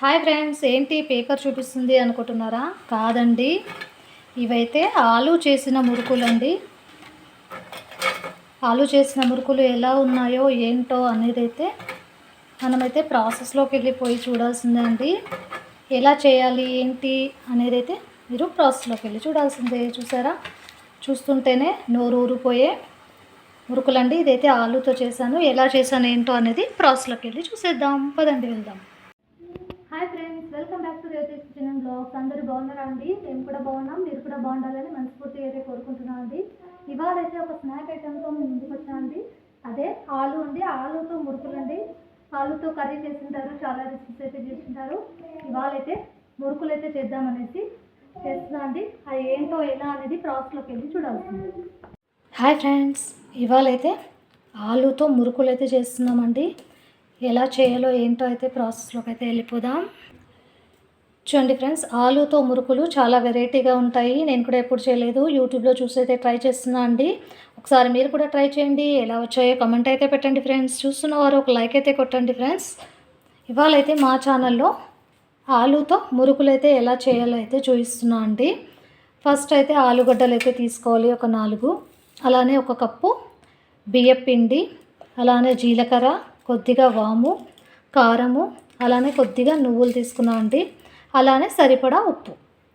Hi friends ఏంటి paper చూపిస్తుంది అనుకుంటున్నారా? కాదండి. ఇవైతే ఆలు చేసిన మురుకులండి. ఆలు చేసిన మురుకులు ఎలా ఉన్నాయో ఏంటో అనేది అయితే మనమైతే ప్రాసెస్లోకి వెళ్ళిపోయి చూడాల్సిందే అండి. ఎలా చేయాలి ఏంటి అనేది అయితే మీరు ప్రాసెస్లోకి వెళ్ళి చూడాల్సిందే. చూసారా? చూస్తుంటేనే నోరు ఊరిపోయే మురుకులండి. ఇదైతే ఆలుతో చేశాను. ఎలా చేశాను ఏంటో అనేది ప్రాసెస్లోకి వెళ్ళి చూసేద్దాం. పదండి వెళ్దాం. Hi friends welcome back to Revathi kitchen blogs అందరూ బాగున్నారా అండి? మేము కూడా బాగున్నాం మీరు కూడా బాగుండాలని మనస్ఫూర్తిగా అయితే కోరుకుంటున్నాం అండి. ఇవాళ అయితే ఒక స్నాక్ ఐటెంతో మేము ముందుకు వచ్చామండి అదే ఆలు అండి. ఆలుతో మురుకులు అండి. ఆలుతో కర్రీ చేసింటారు చాలా రెసిపీస్ అయితే చేసింటారు. ఇవాళ అయితే మురుకులు అయితే చేద్దామనేసి చేస్తున్నా అండి. అది ఏంటో ఎలా అనేది ప్రాసెస్లోకి వెళ్ళి చూడాల్సింది. హాయ్ ఫ్రెండ్స్ ఇవాళ అయితే ఆలుతో మురుకులు అయితే చేస్తున్నామండి. ఎలా చేయాలో ఏంటో అయితే ప్రాసెస్లోకి అయితే వెళ్ళిపోదాం. చూడండి ఫ్రెండ్స్ ఆలుతో మురుకులు చాలా వెరైటీగా ఉంటాయి. నేను కూడా ఎప్పుడు చేయలేదు. యూట్యూబ్లో చూసి అయితే ట్రై చేస్తున్నా అండి. ఒకసారి మీరు కూడా ట్రై చేయండి. ఎలా వచ్చాయో కమెంట్ అయితే పెట్టండి ఫ్రెండ్స్. చూస్తున్నవారు ఒక లైక్ అయితే కొట్టండి ఫ్రెండ్స్. ఇవాళ అయితే మా ఛానల్లో ఆలుతో మురుకులు అయితే ఎలా చేయాలో అయితే చూపిస్తున్నా అండి. ఫస్ట్ అయితే ఆలుగడ్డలు అయితే తీసుకోవాలి ఒక నాలుగు. అలానే ఒక కప్పు బియ్యం పిండి అలానే జీలకర్ర కొద్దిగా వాము కారము అలానే కొద్దిగా నువ్వులు తీసుకున్నాం అండి. అలానే సరిపడా ఉప్పు.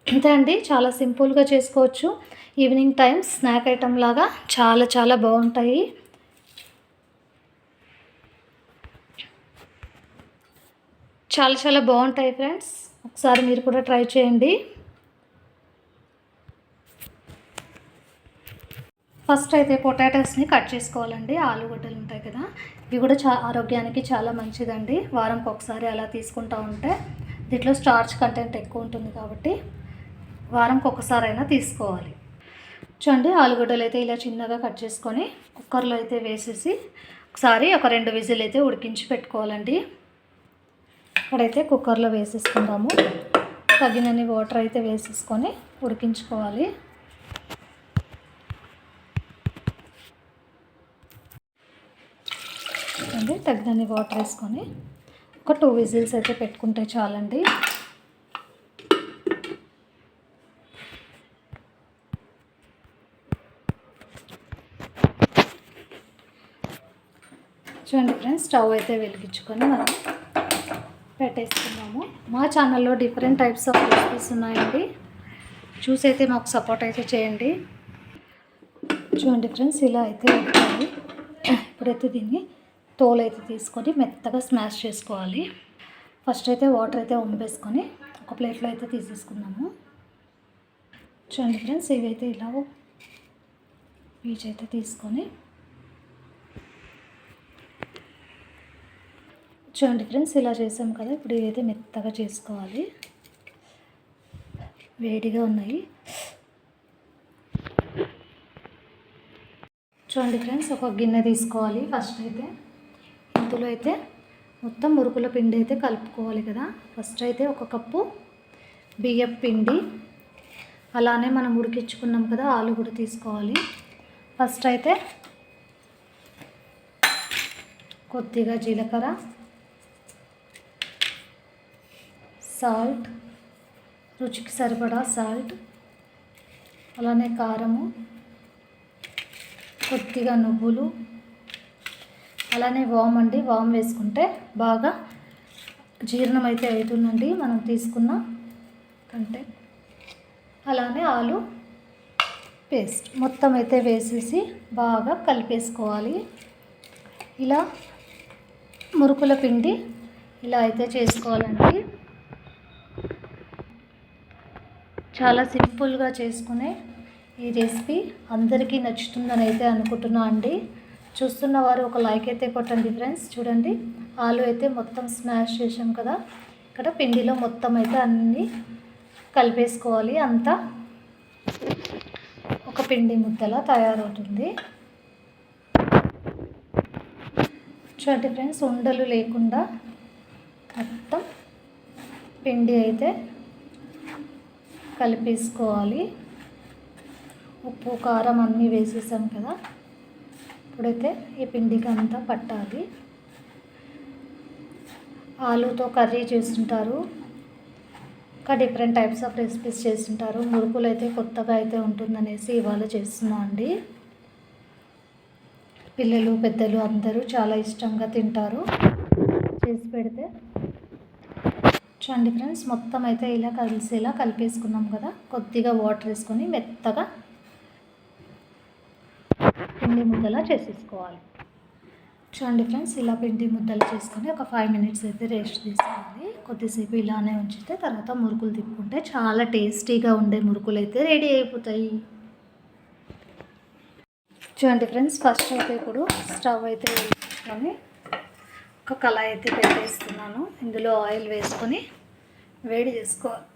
అంతే అండి. చాలా సింపుల్గా చేసుకోవచ్చు. ఈవినింగ్ టైం స్నాక్ ఐటెం లాగా చాలా చాలా బాగుంటాయి. చాలా చాలా బాగుంటాయి ఫ్రెండ్స్. ఒకసారి మీరు కూడా ట్రై చేయండి. ఫస్ట్ అయితే పొటాటోస్ని కట్ చేసుకోవాలండి. ఆలుగడ్డలు ఉంటాయి కదా. ఇవి కూడా చా ఆరోగ్యానికి చాలా మంచిదండి. వారంకి ఒకసారి అలా తీసుకుంటూ ఉంటే దీంట్లో స్టార్చ్ కంటెంట్ ఎక్కువ ఉంటుంది కాబట్టి వారంకి ఒకసారైనా తీసుకోవాలి. చూడండి ఆలుగడ్డలు అయితే ఇలా చిన్నగా కట్ చేసుకొని కుక్కర్లో అయితే వేసేసి ఒకసారి ఒక రెండు విజిల్ అయితే ఉడికించి పెట్టుకోవాలండి. ఇక్కడైతే కుక్కర్లో వేసేసుకుందాము. తగినన్ని వాటర్ అయితే వేసేసుకొని ఉడికించుకోవాలి. అండి తగినన్ని వాటర్ వేసుకొని ఒక టూ విజిల్స్ అయితే పెట్టుకుంటే చాలండి. చూడండి ఫ్రెండ్స్ స్టవ్ అయితే వెలిగించుకొని మనం పెట్టేసుకున్నాము మా ఛానల్లో డిఫరెంట్ టైప్స్ ఆఫ్ రెసిపీస్ ఉన్నాయండి. చూసి అయితే మాకు సపోర్ట్ అయితే చేయండి. చూడండి ఫ్రెండ్స్ ఇలా అయితే ఇప్పుడైతే దీన్ని తోలు అయితే తీసుకొని మెత్తగా స్మాష్ చేసుకోవాలి. ఫస్ట్ అయితే వాటర్ అయితే వంపేసుకొని ఒక ప్లేట్లో అయితే తీసేసుకున్నాము. చూడండి ఫ్రెండ్స్ ఇవైతే ఇలా పీచ్ అయితే తీసుకొని చూడండి ఫ్రెండ్స్ ఇలా చేసాం కదా ఇప్పుడు ఇవైతే మెత్తగా చేసుకోవాలి. వేడిగా ఉన్నాయి. చూడండి ఫ్రెండ్స్ ఒక గిన్నె తీసుకోవాలి ఫస్ట్ అయితే. అందులో అయితే మొత్తం మురుకుల పిండి అయితే కలుపుకోవాలి కదా. ఫస్ట్ అయితే ఒక కప్పు బియ్యం పిండి. అలానే మనం ఉడికించుకున్నాం కదా ఆలు కూడా తీసుకోవాలి. ఫస్ట్ అయితే కొద్దిగా జీలకర్ర సాల్ట్ రుచికి సరిపడా సాల్ట్ అలానే కారము కొద్దిగా నువ్వులు అలానే వామ్ అండి. వామ్ వేసుకుంటే బాగా జీర్ణం అయితే అవుతుందండి మనం తీసుకున్న కంటే. అలానే ఆలు పేస్ట్ మొత్తం అయితే వేసేసి బాగా కలిపేసుకోవాలి. ఇలా మురుకుల పిండి ఇలా అయితే చేసుకోవాలండి. చాలా సింపుల్గా చేసుకునే ఈ రెసిపీ అందరికీ నచ్చుతుందని అయితే అనుకుంటున్నా అండి. చూస్తున్న వారు ఒక లైక్ అయితే కొట్టండి ఫ్రెండ్స్ చూడండి ఆలు అయితే మొత్తం స్మాష్ చేసాం కదా. ఇక్కడ పిండిలో మొత్తం అయితే అన్నీ కలిపేసుకోవాలి. అంతా ఒక పిండి ముద్దలా తయారవుతుంది. చూడండి ఫ్రెండ్స్ ఉండలు లేకుండా మొత్తం పిండి అయితే కలిపేసుకోవాలి. ఉప్పు కారం అన్నీ వేసేసాం కదా. ఇప్పుడైతే ఈ పిండికి అంతా పట్టాలి. ఆలూతో కర్రీ చేస్తుంటారు. ఇంకా డిఫరెంట్ టైప్స్ ఆఫ్ రెసిపీస్ చేస్తుంటారు. మురుకులు అయితే కొత్తగా అయితే ఉంటుందనేసి ఇవాళ చేస్తున్నాం అండి. పిల్లలు పెద్దలు అందరూ చాలా ఇష్టంగా తింటారు. చేసి పెడితే చూడండి ఫ్రెండ్స్ మొత్తం అయితే ఇలా కలిసేలా కలిపేసుకున్నాం కదా. కొద్దిగా వాటర్ వేసుకొని మెత్తగా పిండి ముద్దలా చేసేసుకోవాలి. చూడండి ఫ్రెండ్స్ ఇలా పిండి ముద్దలు చేసుకొని ఒక ఫైవ్ మినిట్స్ అయితే రెస్ట్ తీసుకోవాలి. కొద్దిసేపు ఇలానే ఉంచితే తర్వాత మురుకులు తిప్పుకుంటే చాలా టేస్టీగా ఉండే మురుకులు అయితే రెడీ అయిపోతాయి. చూడండి ఫ్రెండ్స్ ఫస్ట్ అయితే ఇప్పుడు స్టవ్ అయితే వేసుకొని ఒక కళాయి అయితే పెట్టేస్తున్నాను. ఇందులో ఆయిల్ వేసుకొని వేడి చేసుకోవాలి.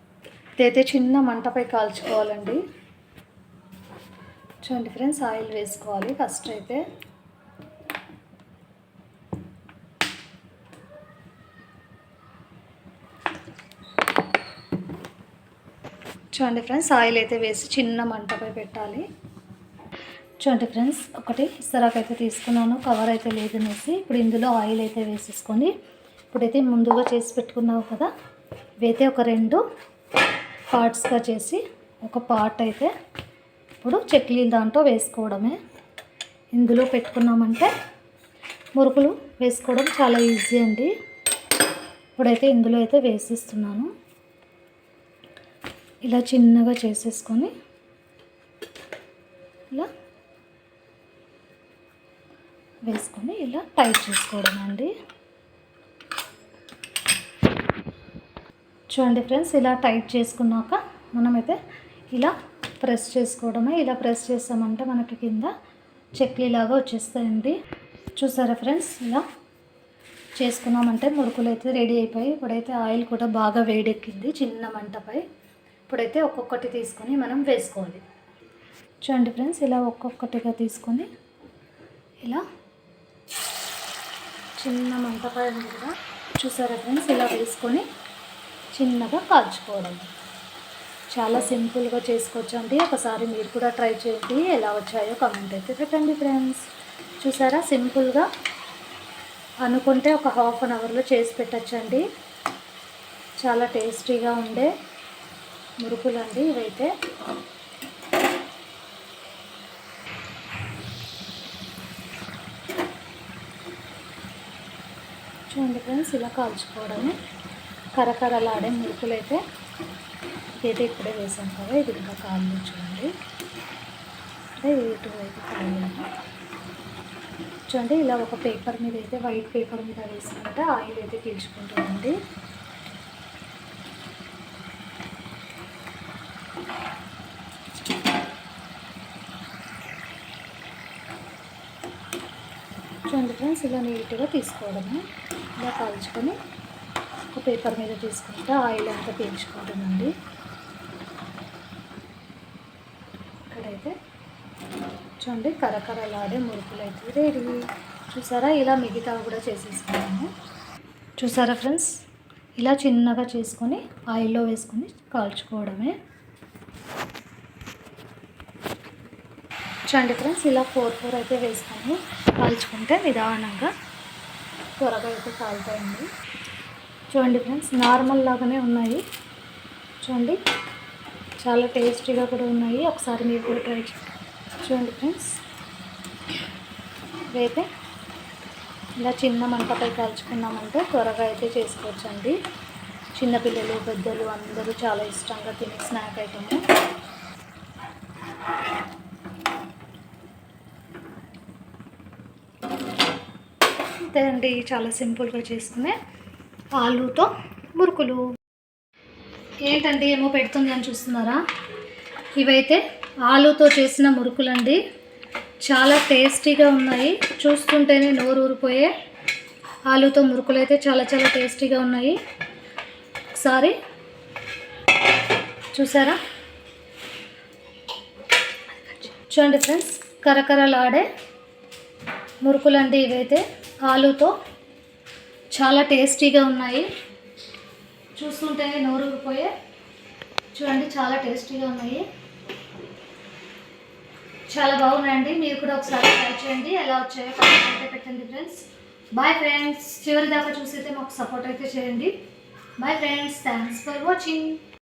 ఇదైతే చిన్న మంటపై కాల్చుకోవాలండి. చూడండి ఫ్రెండ్స్ ఆయిల్ వేసుకోవాలి. ఫస్ట్ అయితే చూడండి ఫ్రెండ్స్ ఆయిల్ అయితే వేసి చిన్న మంటపై పెట్టాలి. చూడండి ఫ్రెండ్స్ ఒకటి ఇస్తరాకు అయితే తీసుకున్నాను. కవర్ అయితే లేదనేసి ఇప్పుడు ఇందులో ఆయిల్ అయితే వేసేసుకొని ఇప్పుడైతే ముందుగా చేసి పెట్టుకున్నావు కదా ఇవైతే ఒక రెండు పార్ట్స్గా చేసి ఒక పార్ట్ అయితే ఇప్పుడు చక్లీలు దాంట్లో వేసుకోవడమే. ఇందులో పెట్టుకున్నామంటే మురుకులు వేసుకోవడం చాలా ఈజీ అండి. ఇప్పుడైతే ఇందులో అయితే వేసిస్తున్నాను. ఇలా చిన్నగా చేసేసుకొని ఇలా వేసుకొని ఇలా టైట్ చేసుకోవడం అండి. చూడండి ఫ్రెండ్స్ ఇలా టైట్ చేసుకున్నాక మనమైతే ఇలా ప్రెస్ చేసుకోవడమే? ఇలా ప్రెస్ చేస్తామంటే మనకి కింద చెక్లీలాగా వచ్చేస్తాయండి. చూసారా ఫ్రెండ్స్? ఇలా చేసుకున్నామంటే మురుకులు అయితే రెడీ అయిపోయి ఇప్పుడైతే ఆయిల్ కూడా బాగా వేడెక్కింది చిన్న మంటపై. ఇప్పుడైతే ఒక్కొక్కటి తీసుకొని మనం వేసుకోవాలి. చూడండి ఫ్రెండ్స్ ఇలా ఒక్కొక్కటిగా తీసుకొని ఇలా చిన్న మంటపై మీద చూసారా ఫ్రెండ్స్? ఇలా వేసుకొని చిన్నగా కాల్చుకోవడం చాలా సింపుల్గా చేసుకోవచ్చు అండి ఒకసారి మీరు కూడా ట్రై చేయండి. ఎలా వచ్చాయో కామెంట్ అయితే పెట్టండి ఫ్రెండ్స్. చూసారా? సింపుల్గా అనుకుంటే ఒక హాఫ్ అన్ అవర్లో చేసి పెట్టచ్చండి. చాలా టేస్టీగా ఉండే మురుకులు అండి ఇవైతే. చూడండి ఫ్రెండ్స్ ఇలా కాల్చుకోవడమే. కరకరలాడే మురుకులు అయితే ఇప్పుడే వేసాం కదా ఇది ఇంకా కాళ్ళు చూడండి. అంటే ఇటువైపు కాళ్ళు చూడండి ఇలా ఒక పేపర్ మీద అయితే వైట్ పేపర్ మీద వేసుకుంటే ఆయిల్ అయితే పీల్చుకుంటుందండి చూడండి ఫ్రెండ్స్ ఇలా నీట్గా తీసుకోవడము. ఇలా కాల్చుకొని ఒక పేపర్ మీద తీసుకుంటే ఆయిల్ అంతా పీల్చుకుంటుందండి ఇక్కడైతే చూడండి కరకరలాడే మురుకులు అయితే రెడీ చూసారా? ఇలా మిగతా కూడా చేసేసుకున్నాము. చూసారా ఫ్రెండ్స్ ఇలా చిన్నగా చేసుకొని ఆయిల్లో వేసుకొని కాల్చుకోవడమే. చూడండి ఫ్రెండ్స్ ఇలా ఫోర్ ఫోర్ అయితే వేసుకొని కాల్చుకుంటే నిదానంగా త్వరగా అయితే కాలుతాయండి. చూడండి ఫ్రెండ్స్ నార్మల్ లాగానే ఉన్నాయి. చూడండి చాలా టేస్టీగా కూడా ఉన్నాయి. ఒకసారి మీరు కూడా ట్రై చేయండి. చూడండి ఫ్రెండ్స్. ఇవైతే ఇలా చిన్న మంటపై కాల్చుకున్నామంటే త్వరగా అయితే చేసుకోవచ్చండి. చిన్నపిల్లలు పెద్దలు అందరూ చాలా ఇష్టంగా తినే స్నాక్ ఐటమ్. అంతే అండి చాలా సింపుల్గా చేసుకునే ఆలుతో మురుకులు. ఏంటండి ఏమో పెడుతుంది అని చూస్తున్నారా? ఇవైతే ఆలూతో చేసిన మురుకులండి. చాలా టేస్టీగా ఉన్నాయి. చూస్తుంటేనే నోరు ఊరిపోయే ఆలూతో మురుకులు అయితే చాలా చాలా టేస్టీగా ఉన్నాయి. ఒకసారి చూసారా? చూడండి ఫ్రెండ్స్ కరకరలాడే మురుకులండి ఇవైతే. ఆలూతో చాలా టేస్టీగా ఉన్నాయి. చూస్తుంటేనే నోరు ఊరిపోయే చూడండి చాలా టేస్టీగా ఉన్నాయి. చాలా బాగున్నాయండి. మీరు కూడా ఒకసారి ట్రై చేయండి. ఎలా వచ్చాయో అయితే పెట్టండి ఫ్రెండ్స్ బాయ్ ఫ్రెండ్స్ చివరి దాకా చూసి అయితే మాకు సపోర్ట్ అయితే చేయండి. Bye friends thanks for watching